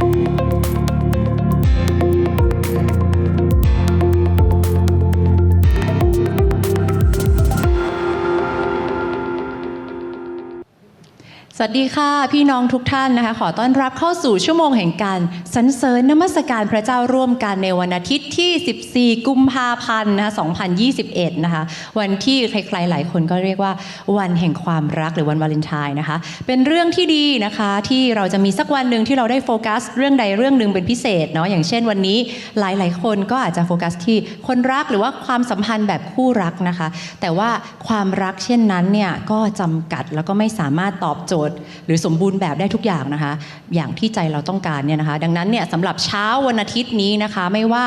Thank you. สวัสดีค่ะพี่น้องทุกท่านนะคะขอต้อนรับเข้าสู่ชั่วโมงแห่งการสรรเสริญนมัสการพระเจ้าร่วมกันในวันอาทิตย์ที่ 14 กุมภาพันธ์นะคะ2021 นะคะวันที่ใครๆหลายคนก็เรียกว่าวันแห่งความรักหรือวันวาเลนไทน์นะคะ เป็นเรื่องที่ดีนะคะที่เราจะมีสักวันหนึ่งที่เราได้โฟกัส เรื่องใดเรื่องหนึ่งเป็นพิเศษเนาะอย่างเช่นวันนี้หลายๆ คนก็อาจจะโฟกัสที่คนรักหรือว่าความสัมพันธ์แบบคู่รักนะคะ แต่ว่าความรักเช่นนั้นเนี่ยก็จำกัดแล้วก็ไม่สามารถตอบโจทย์หรือสมบูรณ์แบบได้ทุกอย่างนะคะ อย่างที่ใจเราต้องการเนี่ยนะคะ ดังนั้นเนี่ยสำหรับเช้าวันอาทิตย์นี้นะคะ ไม่ว่า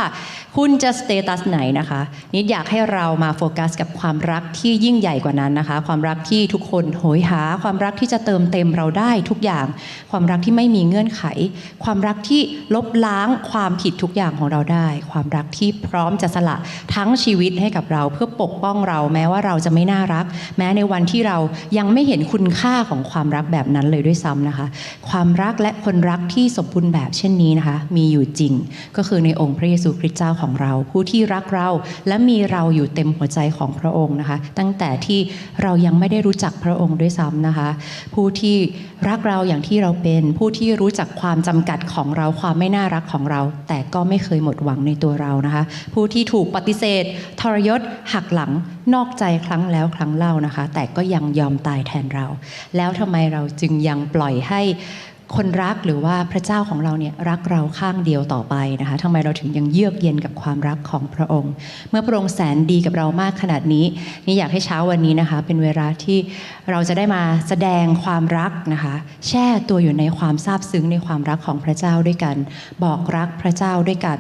คุณจะสเตตัสไหนนะคะนิดอยากให้เรามาโฟกัสกับความรักที่ยิ่งใหญ่กว่านั้นนะคะ ความรักที่ทุกคนโหยหา ความรักที่จะเติมเต็มเราได้ทุกอย่าง ความรักที่ไม่มีเงื่อนไข ความรักที่ลบล้างความผิดทุกอย่างของเราได้ ความรักที่พร้อมจะสละทั้งชีวิตให้กับเราเพื่อปกป้องเราแม้ว่าเราจะไม่น่ารัก แม้ในวันที่เรายังไม่เห็นคุณค่าของความรักแบบนั้นเลยด้วยซ้ำนะคะ ความรักและคนรักที่สมบูรณ์แบบเช่นนี้นะคะ มีอยู่จริง ก็คือในองค์พระเยซูคริสต์เจ้าของเรา ผู้ที่รักเราและมีเราอยู่เต็มหัวใจของพระองค์นะคะ ตั้งแต่ที่เรายังไม่ได้รู้จักพระองค์ด้วยซ้ำนะคะ ผู้ที่รักเราอย่างที่เราเป็น ผู้ที่รู้จักความจำกัดของเราความไม่น่ารักของเรา แต่ก็ไม่เคยหมดหวังในตัวเรานะคะ ผู้ที่ถูกปฏิเสธ ทรยศหักหลังนอกใจครั้งแล้วครั้งเล่านะคะ แต่ก็ยังยอมตายแทนเรา แล้วทำไมเราจึงยังปล่อยให้ คนรักหรือว่าพระเจ้าของเราเนี่ยรักเราข้างเดียวต่อไปนะคะทำไมเราถึงยังเยือกเย็นกับความรักของพระองค์ เมื่อพระองค์แสนดีกับเรามากขนาดนี้นี่อยากให้เช้าวันนี้นะคะ เป็นเวลาที่เราจะได้มาแสดงความรักนะคะ แช่ตัวอยู่ในความซาบซึ้งในความรักของพระเจ้าด้วยกัน บอกรักพระเจ้าด้วยกัน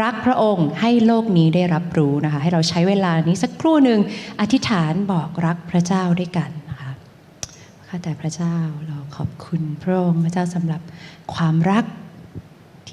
รักพระองค์ให้โลกนี้ได้รับรู้นะคะ ให้เราใช้เวลานี้สักครู่หนึ่งอธิษฐานบอกรักพระเจ้าด้วยกัน ข้าแต่พระเจ้าเราขอบคุณพระองค์พระเจ้าสำหรับความรัก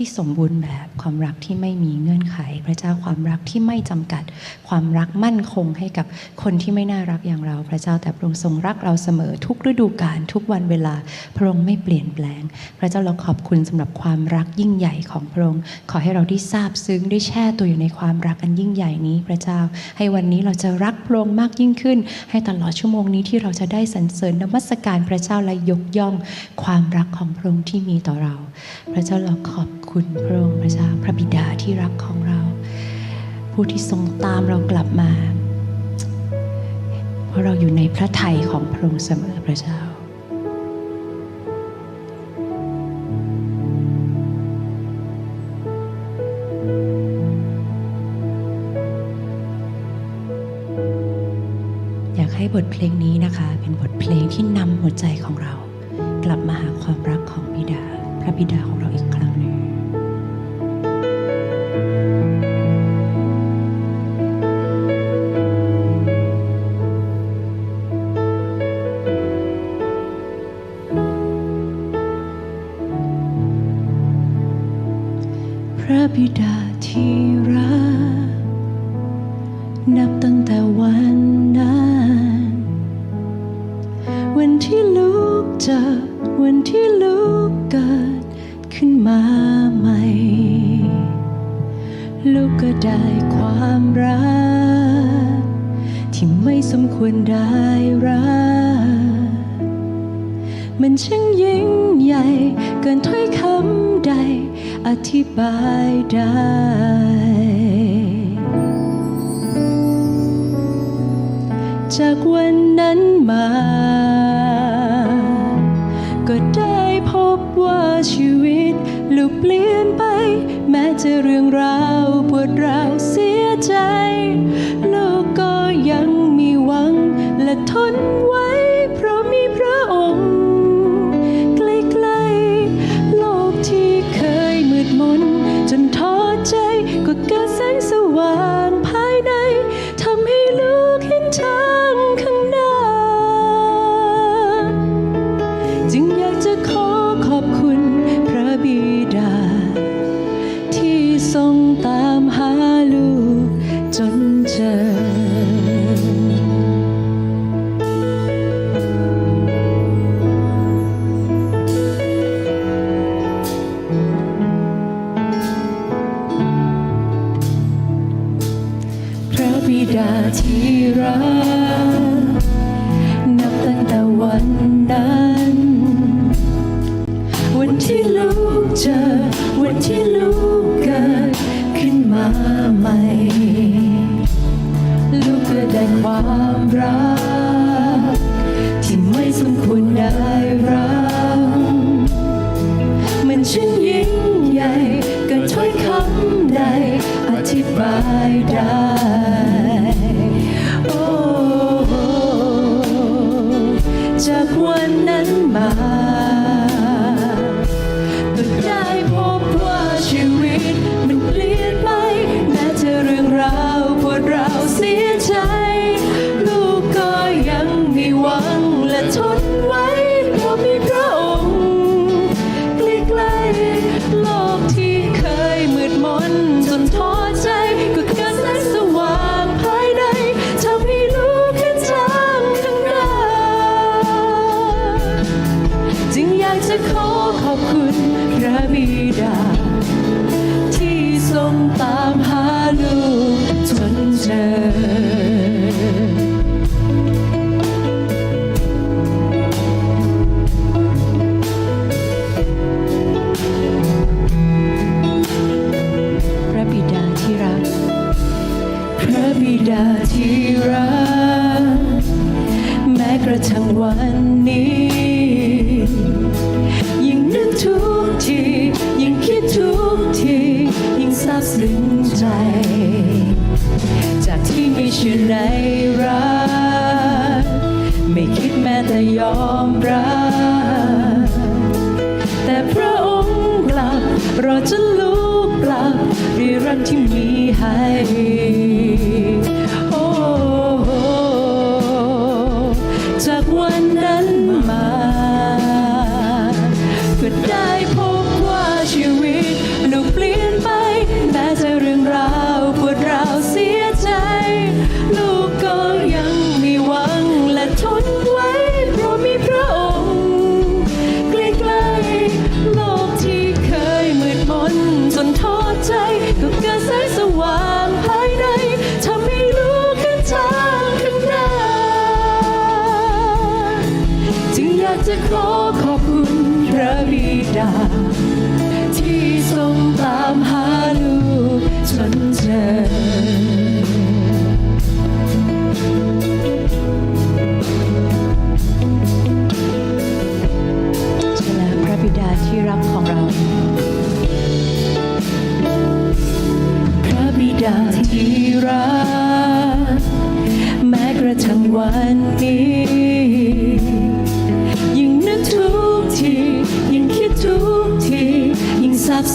ที่สมบูรณ์แบบ ความรักที่ไม่มีเงื่อนไข พระเจ้าความรักที่ไม่จำกัด ความรักมั่นคงให้กับคนที่ไม่น่ารักอย่างเรา พระเจ้าแต่พระองค์ทรงรักเราเสมอทุกฤดูกาลทุกวันเวลาพระองค์ไม่เปลี่ยนแปลง พระเจ้าเราขอบคุณสำหรับความรักยิ่งใหญ่ของพระองค์ขอให้เราได้ทราบซึ้งได้แช่ตัวอยู่ในความรักอันยิ่งใหญ่นี้พระเจ้า ให้วันนี้เราจะรักพระองค์มากยิ่งขึ้น ให้ตลอดชั่วโมงนี้ที่เราจะได้สรรเสริญนมัสการพระเจ้าและยกย่อง ความรักของพระองค์ที่มีต่อเรา พระเจ้าเราขอบคุณพระองค์พระเจ้าพระบิดาที่รักของเรา ผู้ที่ทรงตามเรากลับมา เพราะเราอยู่ในพระทัยของพระองค์เสมอพระเจ้าอยากให้บทเพลงนี้นะคะเป็นบทเพลงที่นำหัวใจของเรา กลับมาหาความรักของบิดา พระบิดาของเราอีก จากวันนั้นมา ก็ได้พบว่าชีวิตลูกเปลี่ยนไป แม้จะเรื่องราวปวดร้าวเสียใจ ดาที่รักแม้กระทั่งวันนี้ ยิ่งนึกทุกที ยิ่งคิดทุกที ยิ่งซาบซึ้งใจ จากที่มีชื่อในรัก ไม่คิดแม้แต่ยอมรักแต่พระองค์กลับรอจะลุกกลับดีรักที่มีให้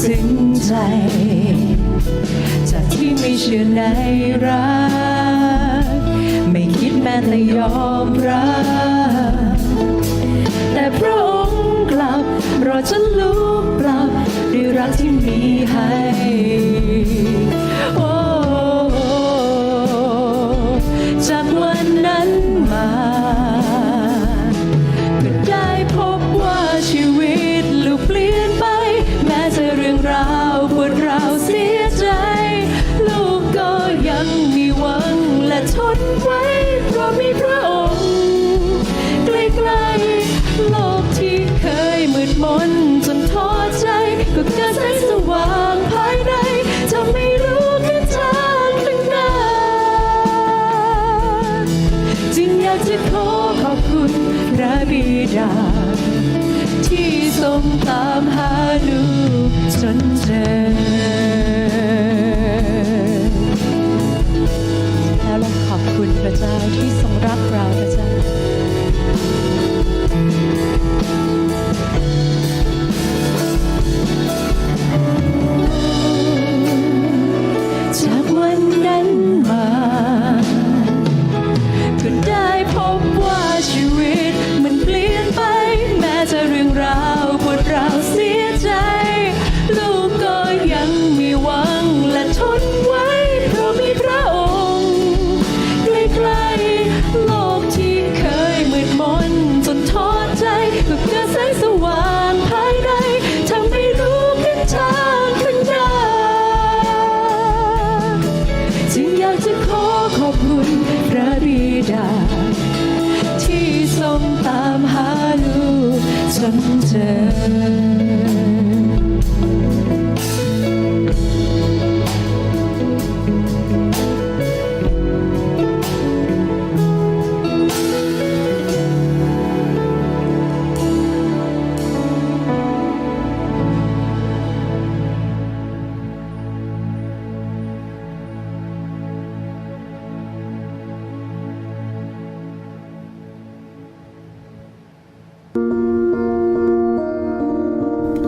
สินใจ จากที่ไม่เชื่อในรัก ไม่คิดแม้แต่ยอมรักแต่พระองค์กลับรอฉันลุกกลับด้วยรักที่มีให้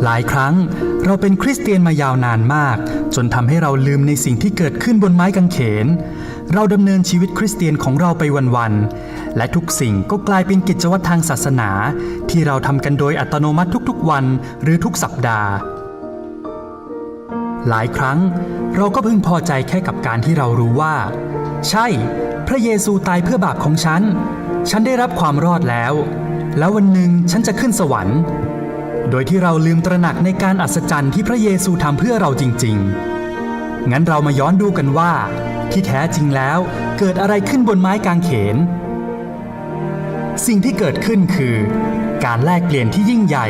หลายครั้งเราเป็นคริสเตียนมายาวนานมาก จนทำให้เราลืมในสิ่งที่เกิดขึ้นบนไม้กางเขน เราดำเนินชีวิตคริสเตียนของเราไปวันๆและทุกสิ่งก็กลายเป็นกิจวัตรทางศาสนา ที่เราทำกันโดยอัตโนมัติทุกๆวันหรือทุกสัปดาห์ หลายครั้งเราก็พึงพอใจแค่กับการที่เรารู้ว่า ใช่ พระเยซูตายเพื่อบาปของฉัน ฉันได้รับความรอดแล้ว แล้ววันหนึ่งฉันจะขึ้นสวรรค์ โดยที่เราลืมตระหนักในการอัศจรรย์ที่พระเยซูทำเพื่อเราจริง ๆ งั้นเรามาย้อนดูกันว่า ที่แท้จริงแล้วเกิดอะไรขึ้นบนไม้กางเขน สิ่งที่เกิดขึ้นคือ การแลกเปลี่ยนที่ยิ่งใหญ่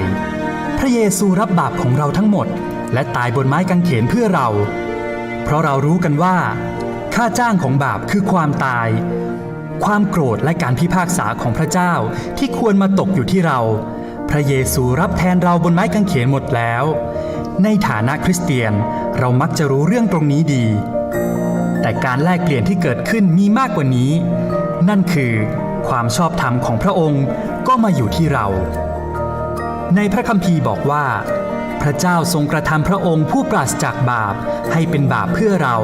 พระเยซูรับบาปของเราทั้งหมด และตายบนไม้กางเขนเพื่อเรา เพราะเรารู้กันว่า ค่าจ้างของบาปคือความตาย ความโกรธและการพิพากษาของพระเจ้าที่ควรมาตกอยู่ที่เรา พระเยซูรับแทนเราบนไม้กางเขนหมดแล้ว ในฐานะคริสเตียนเรามักจะรู้เรื่องตรงนี้ดี แต่การแลกเปลี่ยนที่เกิดขึ้นมีมากกว่านี้ นั่นคือความชอบธรรมของพระองค์ก็มาอยู่ที่เรา ในพระคัมภีร์บอกว่า พระเจ้าทรงกระทำพระองค์ผู้ปราศจากบาปให้เป็นบาปเพื่อเรา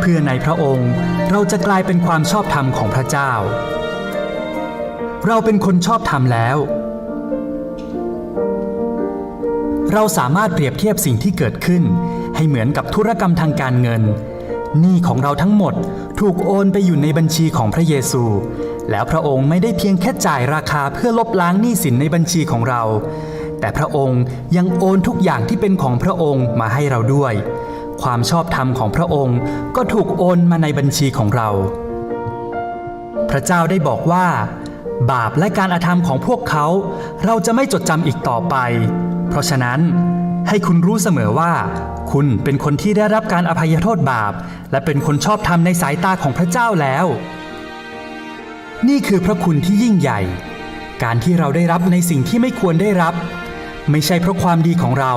เพื่อในพระองค์เราจะกลายเป็นความชอบธรรมของพระเจ้า เราเป็นคนชอบธรรมแล้ว เราสามารถเปรียบเทียบสิ่งที่เกิดขึ้น ให้เหมือนกับธุรกรรมทางการเงินหนี้ของเราทั้งหมดถูกโอนไปอยู่ในบัญชีของพระเยซู แล้วพระองค์ไม่ได้เพียงแค่จ่ายราคาเพื่อลบล้างหนี้สินในบัญชีของเรา แต่พระองค์ยังโอนทุกอย่างที่เป็นของพระองค์มาให้เราด้วย ความชอบธรรมของพระองค์ก็ถูกโอนมาในบัญชีของเรา พระเจ้าได้บอกว่า บาปและการอาธรรมของพวกเขา เราจะไม่จดจำอีกต่อไป เพราะฉะนั้นให้คุณรู้เสมอว่า คุณเป็นคนที่ได้รับการอภัยโทษบาป และเป็นคนชอบธรรมในสายตาของพระเจ้าแล้ว นี่คือพระคุณที่ยิ่งใหญ่ การที่เราได้รับในสิ่งที่ไม่ควรได้รับ ไม่ใช่เพราะความดีของเรา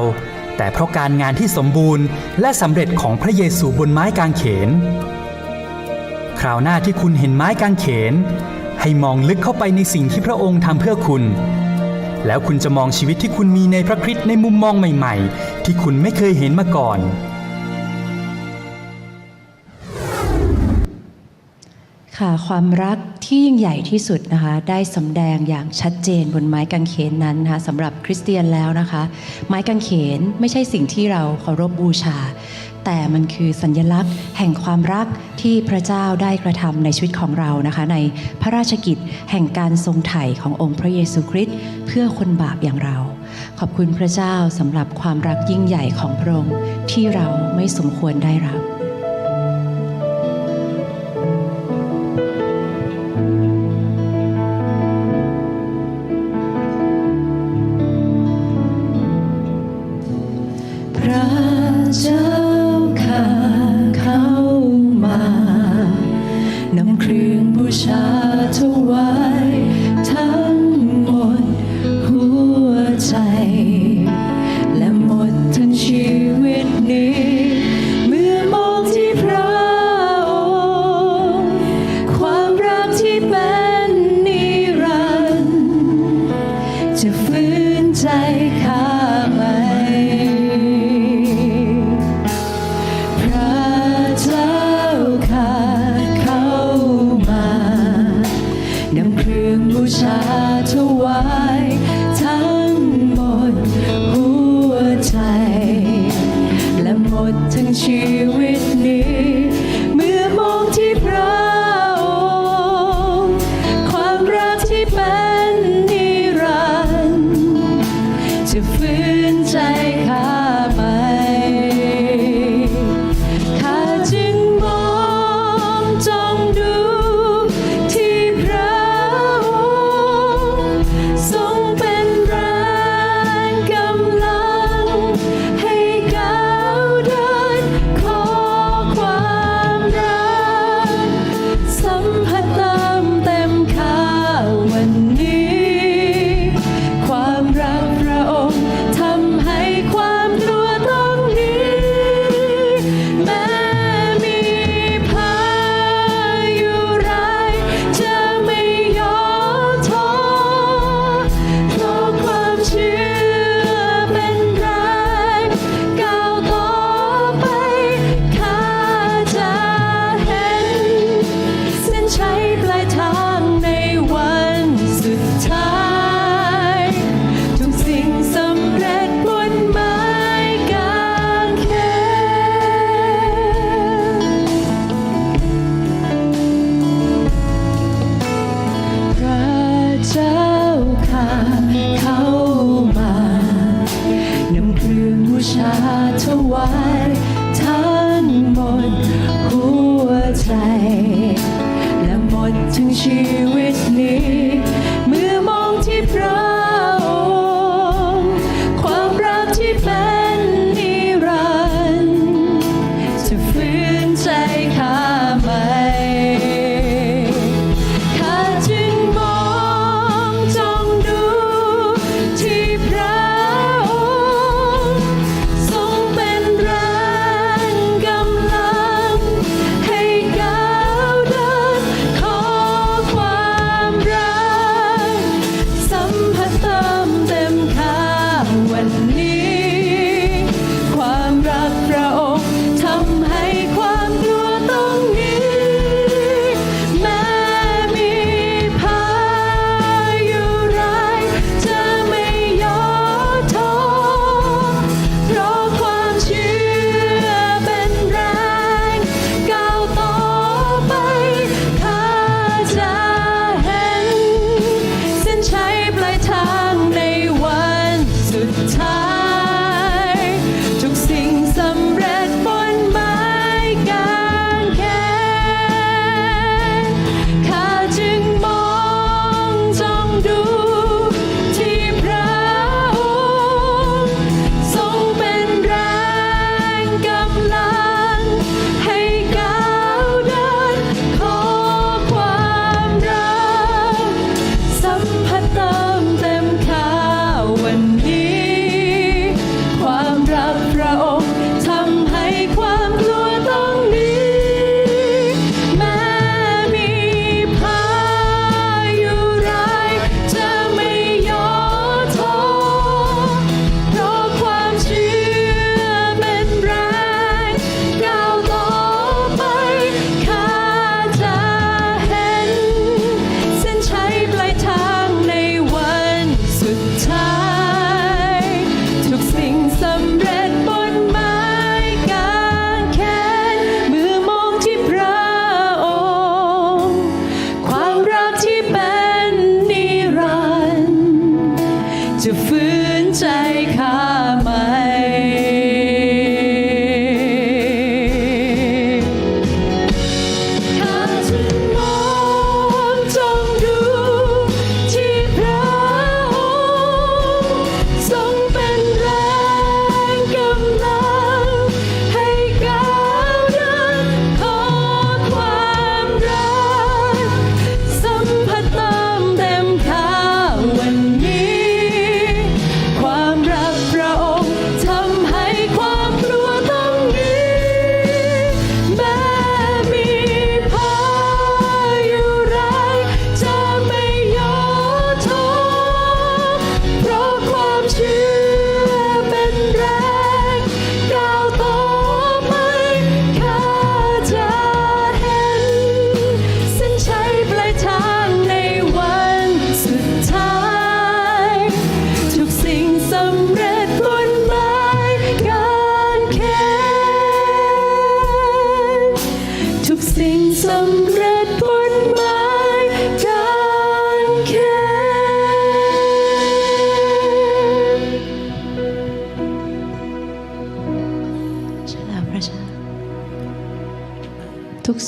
แต่เพราะการงานที่สมบูรณ์ และสำเร็จของพระเยซูบนไม้กางเขน คราวหน้าที่คุณเห็นไม้กางเขน ให้มองลึกเข้าไปในสิ่งที่พระองค์ทำเพื่อคุณ แล้วคุณจะมองชีวิตที่คุณมีในพระคริสต์ในมุมมองใหม่ ๆ ที่คุณไม่เคยเห็นมาก่อน ค่ะความรักที่ยิ่งใหญ่ที่สุดนะคะ ได้สำแดงอย่างชัดเจนบนไม้กางเขนนั้นนะคะสำหรับคริสเตียนแล้วนะคะ ไม้กางเขนไม่ใช่สิ่งที่เราเคารพบูชา แต่มันคือสัญลักษณ์ แห่งความรักที่พระเจ้าได้กระทำในชีวิตของเรานะคะ ในพระราชกิจแห่งการทรงไถ่ขององค์พระเยซูคริสต์เพื่อคนบาปอย่างเรา ขอบคุณพระเจ้าสำหรับความรักยิ่งใหญ่ของพระองค์ที่เราไม่สมควรได้รับพ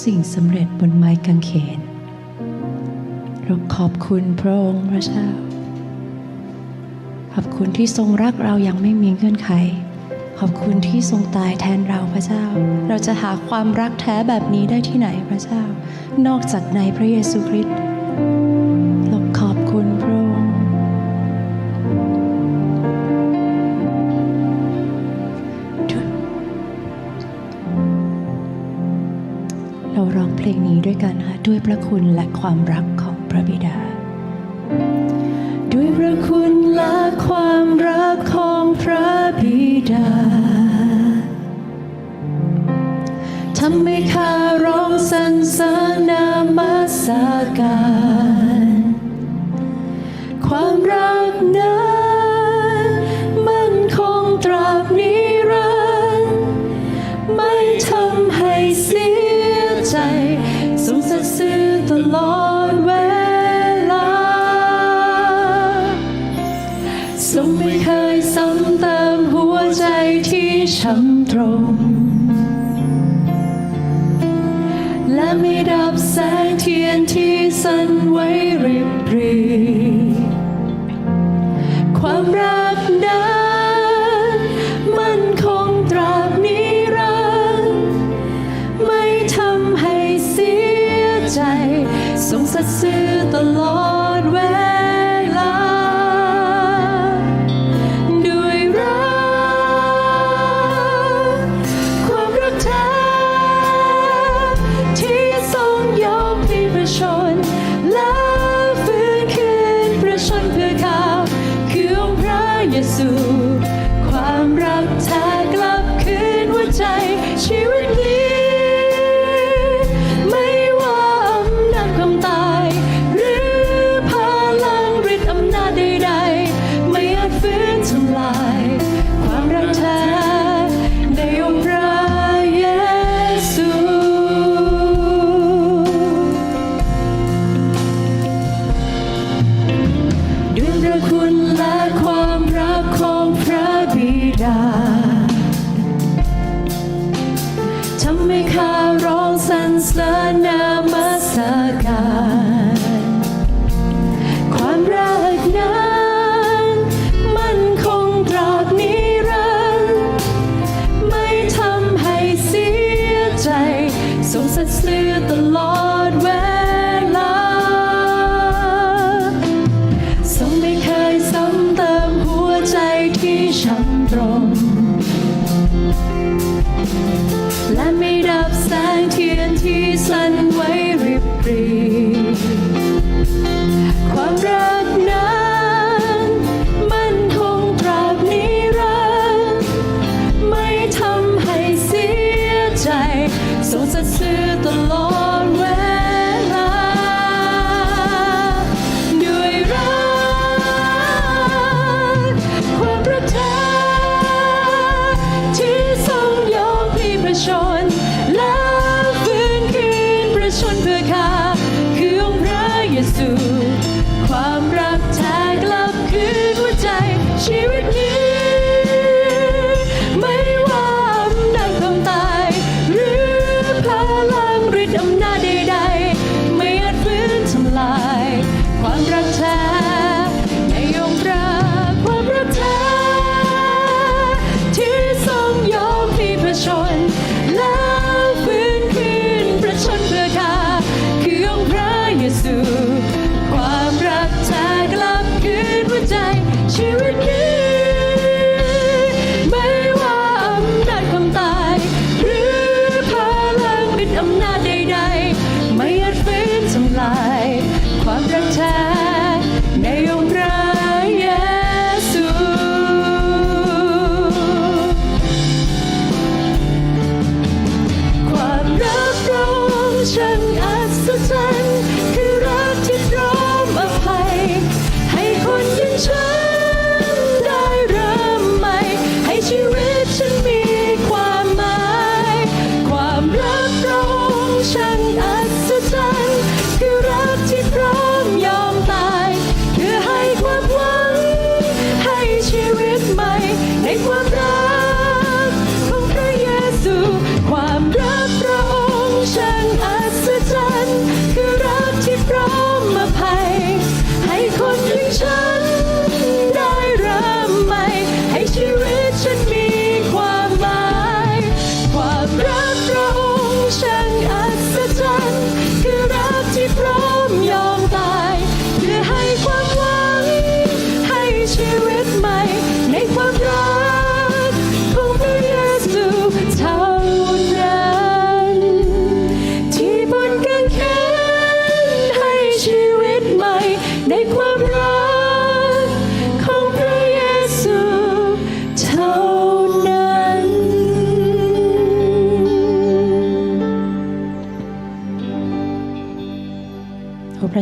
สิ่งสำเร็จบนไม้กางเขน เราขอบคุณพระองค์พระเจ้า ขอบคุณที่ทรงรักเราอย่างไม่มีเงื่อนไข ขอบคุณที่ทรงตายแทนเราพระเจ้า เราจะหาความรักแท้แบบนี้ได้ที่ไหนพระเจ้า นอกจากในพระเยซูคริสต์ ลงนี้ด้วยกันค่ะด้วยพระคุณและความรักของพระบิดา ด้วยพระคุณและความรักของพระบิดาทำให้ข้าร้องสรรเสริญนามัสการ ความรัก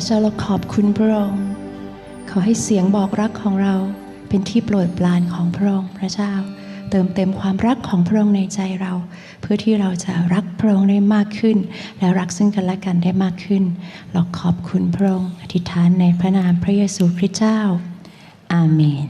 เจ้าเราขอบคุณพระองค์ ขอให้เสียงบอกรักของเราเป็นที่โปรดปรานของพระองค์พระเจ้า เติมเต็มความรักของพระองค์ในใจเรา เพื่อที่เราจะรักพระองค์ได้มากขึ้น และรักซึ่งกันและกันได้มากขึ้น เราขอบคุณพระองค์อธิษฐานในพระนามพระเยซูคริสต์เจ้า อาเมน